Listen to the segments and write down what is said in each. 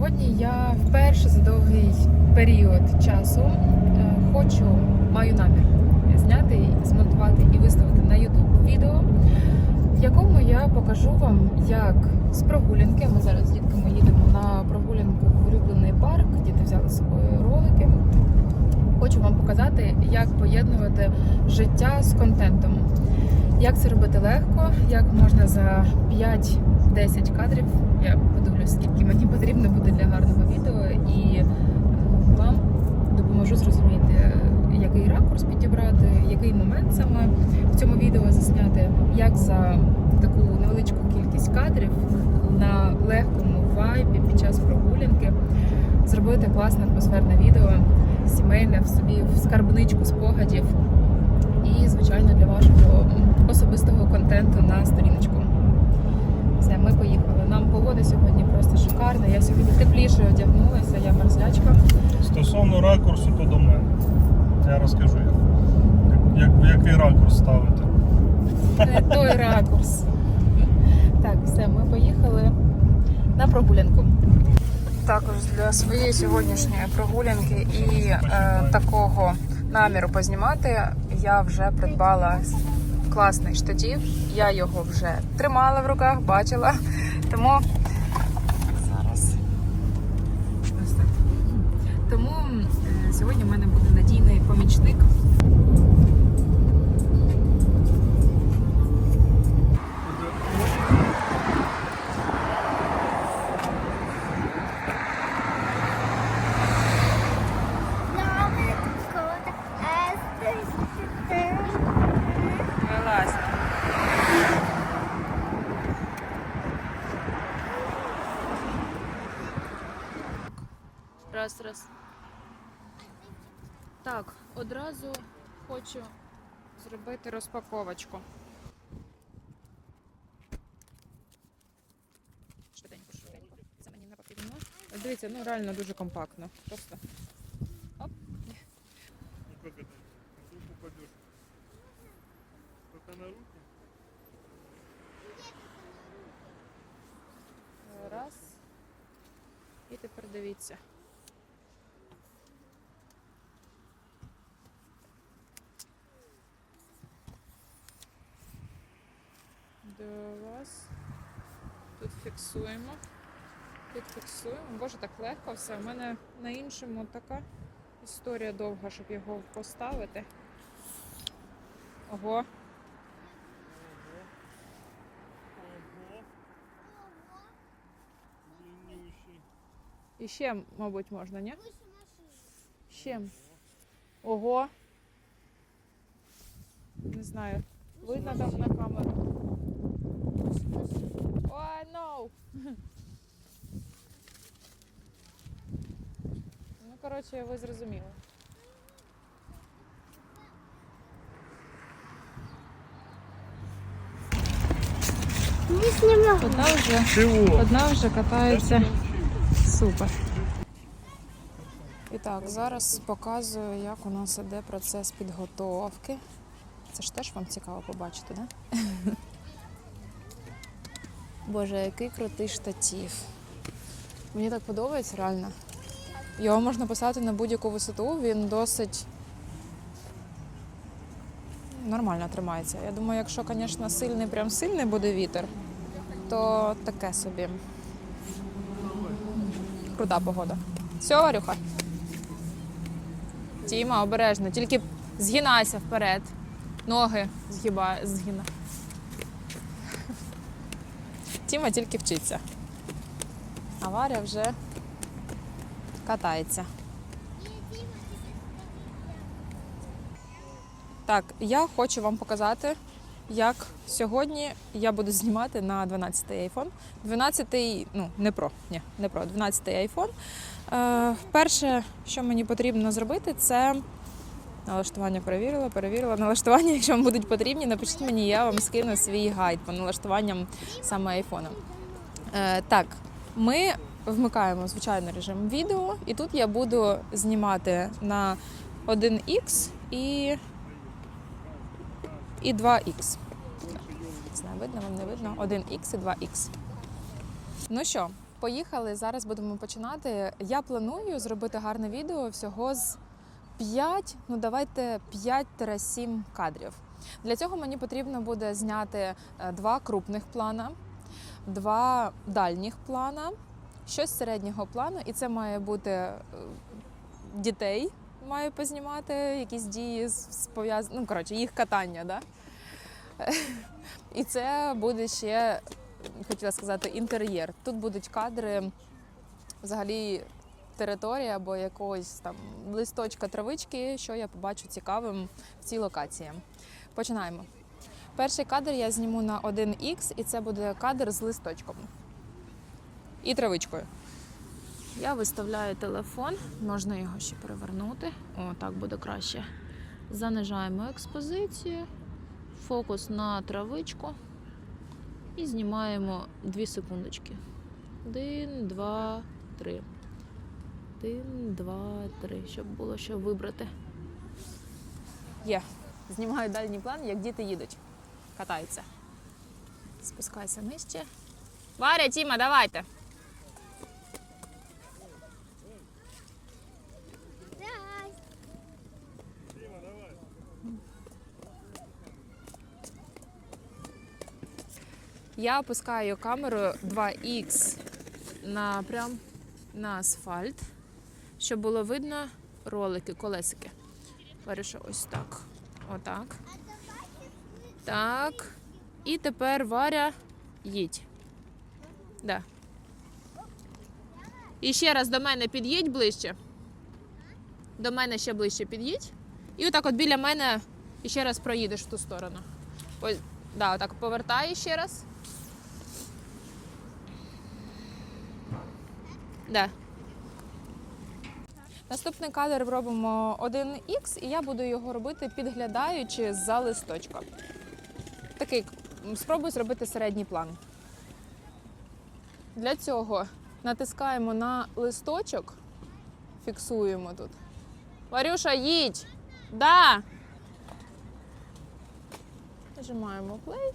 Сьогодні я вперше за довгий період часу е, хочу, маю намір зняти, змонтувати і виставити на YouTube відео, в якому я покажу вам, як з прогулянки. Ми зараз з дітками їдемо на прогулянку в улюблений парк. Діти взяли з собою ролики. Хочу вам показати, як поєднувати життя з контентом. Як це робити легко, як можна за 5-10 кадрів. Я подивлюсь, скільки мені потрібно буде для гарного відео, і вам допоможу зрозуміти, який ракурс підібрати, який момент саме в цьому відео засняти, як за таку невеличку кількість кадрів на легкому вайбі під час прогулянки зробити класне атмосферне відео, сімейне в собі в скарбничку спогадів і, звичайно, для вашого особистого контенту на сторіночку. Все, ми поїхали. Нам погода сьогодні просто шикарна. Я сьогодні тепліше одягнулася, я мерзлячка. Стосовно ракурсу, то до мене. Я розкажу, як, як, який ракурс ставити. Це той ракурс. Так, все, ми поїхали на прогулянку. Також для своєї сьогоднішньої прогулянки і е, такого наміру познімати я вже придбала класний штатів. Я його вже тримала в руках, бачила. Тому зараз. Тому е, сьогодні в мене буде надійний помічник. Раз, раз. Так, одразу хочу зробити розпаковочку. Швиденько, швиденько. Це мені не потрібно. Дивіться, ну реально дуже компактно. Просто. Оп. Ну как это? Вдруг упадешь. Только на? Раз. І тепер дивіться. Два. Тут фіксуємо. Тут фіксуємо. Боже, так легко все. У мене на іншому така історія довга, щоб його поставити. Ого. І ще, мабуть, можна, ні? Ще. Ого. Не знаю. Видно там на камеру. Ой, no! Ну, коротше, ви зрозуміли. Одна вже, Чего? одна вже катається. Супер. І так, зараз показую, як у нас іде процес підготовки. Це ж теж вам цікаво побачити, так? Да? Боже, який крутий штатів. Мені так подобається реально. Його можна поставити на будь-яку висоту, він досить нормально тримається. Я думаю, якщо, звісно, сильний, прям сильний буде вітер, то таке собі. Крута погода. Все, Варюха. Тіма, обережно. Тільки згинайся вперед. Ноги згибай, згина. Тіма тільки вчиться. А вже катається. Так, я хочу вам показати, як сьогодні я буду знімати на 12-й iPhone. 12-й, ну, не Pro, ні, не Pro, 12-й iPhone. Е, перше, що мені потрібно зробити, це налаштування перевірила, перевірила. Налаштування, якщо вам будуть потрібні, напишіть мені, я вам скину свій гайд по налаштуванням саме айфона. Е, так, ми вмикаємо звичайно режим відео, і тут я буду знімати на 1х і, і 2х. Не видно вам не видно. 1х і 2х. Ну що, поїхали. Зараз будемо починати. Я планую зробити гарне відео всього з 5, ну давайте 5-7 кадрів. Для цього мені потрібно буде зняти е, два крупних плана, два дальніх плана, щось середнього плану, і це має бути е, дітей. Маю познімати якісь дії з з пов'яз... ну, коротше, їх катання, да? І це буде ще, хотіла сказати, інтер'єр. Тут будуть кадри взагалі території або якогось там листочка травички, що я побачу цікавим в цій локації. Починаємо. Перший кадр я зніму на 1х, і це буде кадр з листочком і травичкою. Я виставляю телефон, можна його ще перевернути. О, так буде краще. Занижаємо експозицію, фокус на травичку і знімаємо 2 секундочки. Один, два, три. Один, два, три. Щоб було що вибрати. Є. Знімаю дальній план, як діти їдуть. Катаються. Спускайся нижче. Варя, Тіма, давайте. Я опускаю камеру 2х на прям на асфальт, щоб було видно ролики, колесики. Вирішу ось так. Отак. Так. І тепер Варя їдь. Да. І ще раз до мене під'їдь ближче. До мене ще ближче під'їдь. І отак от біля мене ще раз проїдеш в ту сторону. Ось, да, отак повертай ще раз. Да. Наступний кадр робимо 1х, і я буду його робити підглядаючи за листочка. Такий спробую зробити середній план. Для цього натискаємо на листочок, фіксуємо тут. Варюша, їдь! Да! Нажимаємо play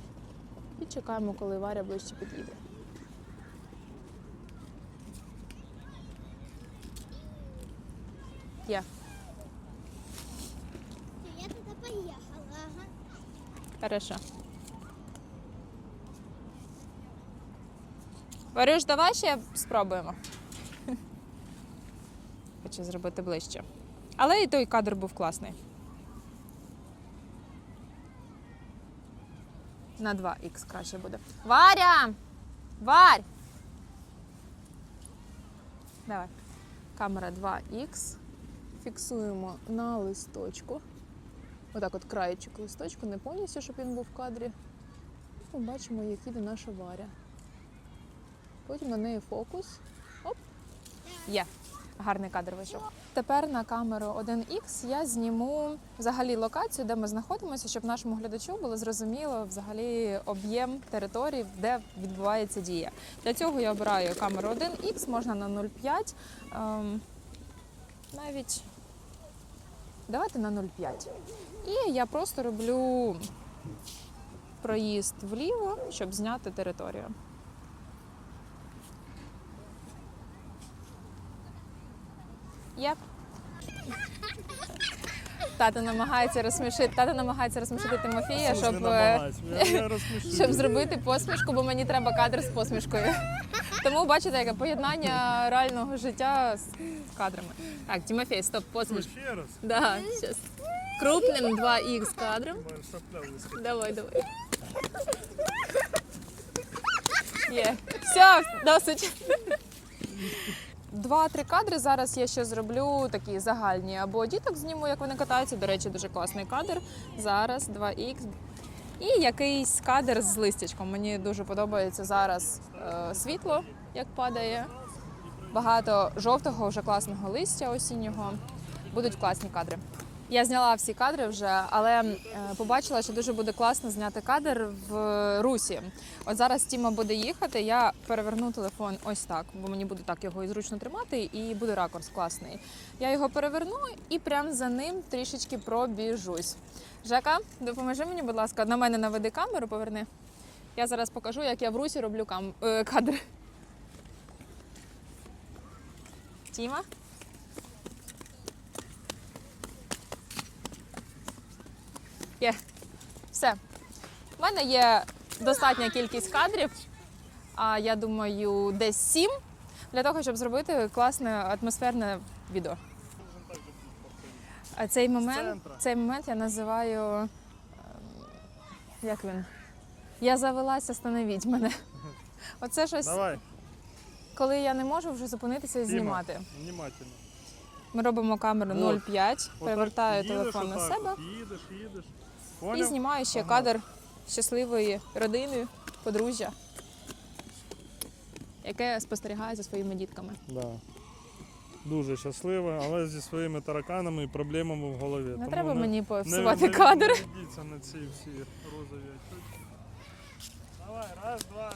і чекаємо, коли Варя ближче під'їде. Є. Я туда поехала. Ага. Хорошо. Варюш, давай ще спробуємо. Хочу зробити ближче. Але і той кадр був класний. На 2х краще буде. Варя! Варь! Давай. Камера 2х. Фіксуємо на листочку. Отак от краєчок листочку, не повністю, щоб він був в кадрі. Ми бачимо, як іде наша варя. Потім на неї фокус. Оп. Є. Гарний кадр вийшов. Тепер на камеру 1х я зніму взагалі локацію, де ми знаходимося, щоб нашому глядачу було зрозуміло взагалі об'єм території, де відбувається дія. Для цього я обираю камеру 1х, можна на 0,5. Ем, навіть давайте на 0,5. І я просто роблю проїзд вліво, щоб зняти територію. Є. Тато намагається розсмішити. Тато намагається розсмішити Тимофія, щоб, щоб зробити посмішку, бо мені треба кадр з посмішкою. Тому бачите, яке поєднання реального життя з кадрами. Так, Тимофій, стоп, посмішка. Ще раз. Да, сейчас. Крупним 2х кадром. Давай, давай. Є. Все, досить. Два-три кадри зараз я ще зроблю такі загальні. Або діток зніму, як вони катаються. До речі, дуже класний кадр. Зараз 2х. І якийсь кадр з листячком. Мені дуже подобається зараз е, світло, як падає. Багато жовтого, вже класного листя осіннього. Будуть класні кадри. Я зняла всі кадри вже, але е, побачила, що дуже буде класно зняти кадр в русі. От зараз Тіма буде їхати, я переверну телефон ось так, бо мені буде так його і зручно тримати, і буде ракурс класний. Я його переверну і прямо за ним трішечки пробіжусь. Жека, допоможи мені, будь ласка, на мене наведи камеру, поверни. Я зараз покажу, як я в русі роблю кам... е, кадри. Тіма. Є. Все. У мене є достатня кількість кадрів, а я думаю, десь сім, для того, щоб зробити класне атмосферне відео. А цей момент, цей момент я називаю. ем, Як він? Я завелася, становіть мене. Оце щось, Давай, коли я не можу вже зупинитися і Діма, знімати. внимательно. Ми робимо камеру Вот. 0,5, перевертаю телефон на себе Їдеш, їдеш. і знімаю ще кадр щасливої родини, подружжя, яке спостерігає за своїми дітками. Да. Дуже щаслива, але зі своїми тараканами і проблемами в голові. Не Тому треба мені не, повсувати не, кадр. Не ведіться на ці всі розові очки. Давай, раз, два.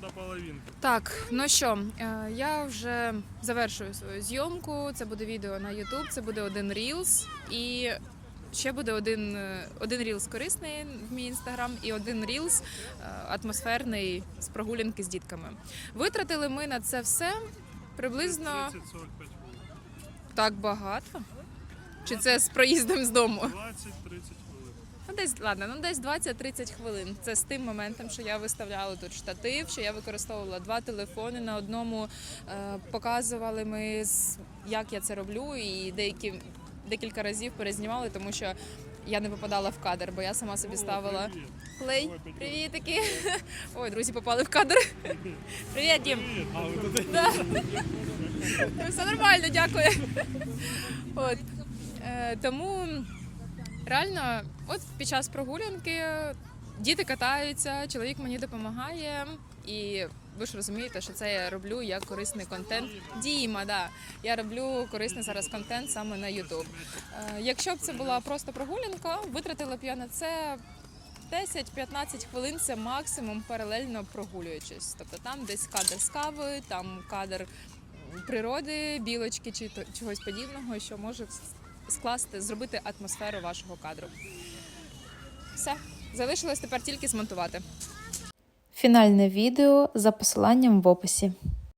До половинки. Так, ну що, е, я вже завершую свою зйомку. Це буде відео на YouTube, це буде один Reels і. Ще буде один, е, один рілс корисний в мій інстаграм і один рілс е, атмосферний з прогулянки з дітками. Витратили ми на це все приблизно 30-45 так багато. Чи це з проїздом з дому? 20-30 хвилин. Ну, десь ладно, ну десь 20-30 хвилин. Це з тим моментом, що я виставляла тут штатив, що я використовувала два телефони. На одному е, показували ми, як я це роблю, і деякі декілька разів перезнімали, тому що я не попадала в кадр, бо я сама собі ставила Петро. Привітики. Ой, друзі, попали в кадр. Привіт, Дім. Да. Все нормально, дякую. От. Е, тому реально, от під час прогулянки діти катаються, чоловік мені допомагає, і ви ж розумієте, що це я роблю як корисний контент. Діма, да. Я роблю корисний зараз контент саме на YouTube. Е, якщо б це була просто прогулянка, витратила б я на це 10-15 хвилин це максимум паралельно прогулюючись. Тобто там десь кадр з кави, там кадр природи, білочки чи чогось подібного, що може скласти, зробити атмосферу вашого кадру. Все, залишилось тепер тільки змонтувати. Фінальне відео за посиланням в описі.